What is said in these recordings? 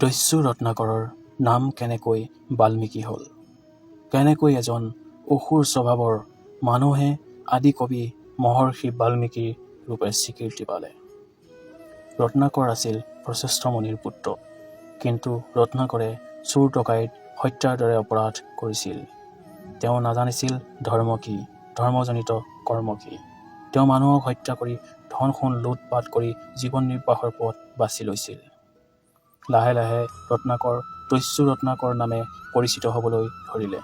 দস্যু ৰত্নাকৰৰ নাম কেনেকৈ বাল্মীকি হ'ল? কেনেকৈ এজন অসুৰ স্বভাৱৰ মানুহে আদি কবি মহৰ্ষি বাল্মীকিৰ ৰূপে স্বীকৃতি পালে? ৰত্নাকৰ আছিল প্ৰচেষ্ঠ মুনিৰ পুত্ৰ কিন্তু ৰত্নাকৰে চোৰ ডকাইত হত্যাৰ দৰে অপৰাধ কৰিছিল। তেওঁ নাজানিছিল ধৰ্ম কি ধৰ্মজনিত কৰ্ম কি। তেওঁ মানুহক হত্যা কৰি ধন সোণ লুটপাত কৰি জীৱন নিৰ্বাহৰ পথ বাছি লৈছিল। লাহে লাহে ৰত্নাকৰ দস্যু ৰত্নাকৰ নামে পৰিচিত হ'বলৈ ধৰিলে।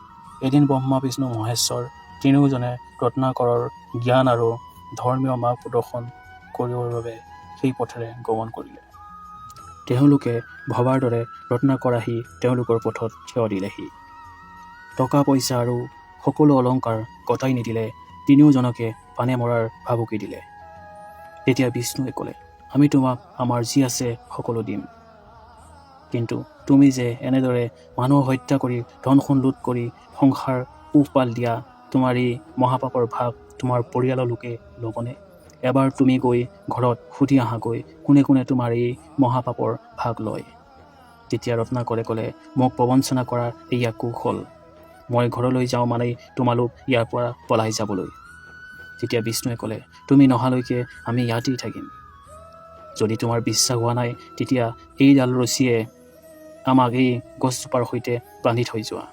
এদিন ব্ৰহ্মা বিষ্ণু মহেশ্বৰ তিনিওজনে ৰত্নাকৰৰ জ্ঞান আৰু ধৰ্মীয় মাৰ্গ প্ৰদৰ্শন কৰিবৰ বাবে সেই পথেৰে গমন কৰিলে। তেওঁলোকে ভবাৰ দৰে ৰত্নাকৰ আহি তেওঁলোকৰ পথত থিয় দিলেহি। টকা পইচা আৰু সকলো অলংকাৰ গতাই নিদিলে তিনিওজনকে পানে মৰাৰ ভাবুকি দিলে। তেতিয়া বিষ্ণুৱে ক'লে আমি তোমাক আমাৰ যি আছে সকলো দিম। কিন্তু তুমি যে এনেদৰে মানুহক হত্যা কৰি ধন সোণ লুট কৰি সংসাৰ পোহপাল দিয়া তোমাৰ এই মহাপাপৰ ভাগ তোমাৰ পৰিয়ালৰ লোকে ল'বনে? এবাৰ তুমি গৈ ঘৰত সুধি আহাগৈ কোনে কোনে তোমাৰ এই মহাপাপৰ ভাগ লয়? তেতিয়া ৰত্নাকৰে ক'লে মোক প্ৰবঞ্চনা কৰাৰ এয়া কৌশল। মই ঘৰলৈ যাওঁ মানেই তোমালোক ইয়াৰ পৰা পলাই যাবলৈ। তেতিয়া বিষ্ণুৱে ক'লে তুমি নহালৈকে আমি ইয়াতেই থাকিম। যদি তোমাৰ বিশ্বাস হোৱা নাই তেতিয়া এইডাল ৰছীয়ে আমাক এই গছজোপাৰ সৈতে বান্ধি থৈ যোৱা।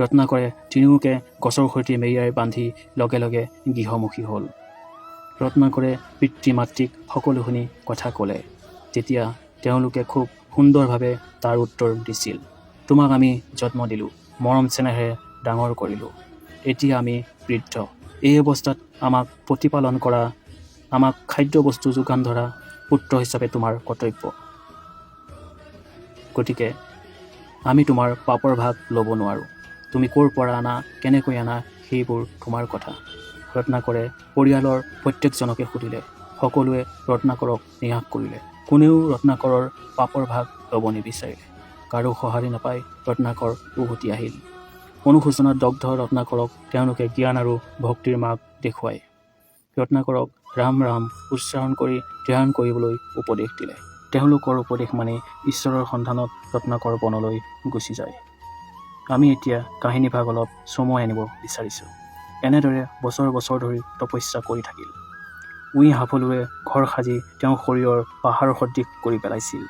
ৰত্নাকৰে তিনিওকে গছৰ সৈতে মেৰিয়াই বান্ধি লগে লগে গৃহমুখী হ'ল। ৰত্নাকৰে পিতৃ মাতৃক সকলোখিনি কথা ক'লে। তেতিয়া তেওঁলোকে খুব সুন্দৰভাৱে তাৰ উত্তৰ দিছিল তোমাক আমি যত্ন দিলোঁ মৰম চেনেহে ডাঙৰ কৰিলোঁ। এতিয়া আমি বৃদ্ধ। এই অৱস্থাত আমাক প্ৰতিপালন কৰা আমাক খাদ্যবস্তু যোগান ধৰা পুত্ৰ হিচাপে তোমাৰ কৰ্তব্য। গতিকে আমি তোমাৰ পাপৰ ভাগ ল'ব নোৱাৰোঁ। তুমি ক'ৰ পৰা আনা কেনেকৈ আনা সেইবোৰ তোমাৰ কথা। ৰত্নাকৰে পৰিয়ালৰ প্ৰত্যেকজনকে সুধিলে। সকলোৱে ৰত্নাকৰক নিৰাশ কৰিলে। কোনেও ৰত্নাকৰৰ পাপৰ ভাগ ল'ব নিবিচাৰিলে। কাৰো সঁহাৰি নাপাই ৰত্নাকৰ উভতি আহিল। অনুশোচনাত দগ্ধ ৰত্নাকৰক তেওঁলোকে জ্ঞান আৰু ভক্তিৰ মাৰ্গ দেখুৱাই ৰত্নাকৰক ৰাম ৰাম উচ্চাৰণ কৰি ধ্যান কৰিবলৈ উপদেশ দিলে। তেওঁলোকৰ উপদেশ মানি ঈশ্বৰৰ সন্ধানত ৰত্নাকৰ বনলৈ গুচি যায়। আমি এতিয়া কাহিনীভাগ অলপ চমুৱাই আনিব বিচাৰিছোঁ। এনেদৰে বছৰ বছৰ ধৰি তপস্যা কৰি থাকিল। উই সাফলুৱে ঘৰ সাজি তেওঁ শৰীৰৰ পাহাৰ সদৃশ কৰি পেলাইছিল।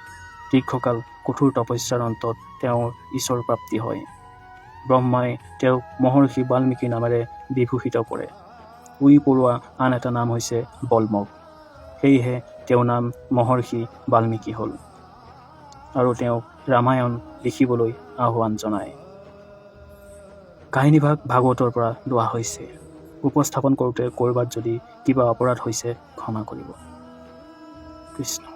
দীৰ্ঘকাল কঠোৰ তপস্যাৰ অন্তত তেওঁৰ ঈশ্বৰ প্ৰাপ্তি হয়। ব্ৰহ্মাই তেওঁক মহৰ্ষি বাল্মীকি নামেৰে বিভূষিত কৰে। উই পৰুৱা আন এটা নাম হৈছে বলমক সেয়েহে তেওঁৰ নাম মহৰ্ষি বাল্মীকি হ'ল। আৰু তেওঁক ৰামায়ণ লিখিবলৈ আহ্বান জনায়। কাহিনীভাগ ভাগৱতৰ পৰা লোৱা হৈছে। উপস্থাপন কৰোঁতে ক'ৰবাত যদি কিবা অপৰাধ হৈছে, ক্ষমা কৰিব। কৃষ্ণ।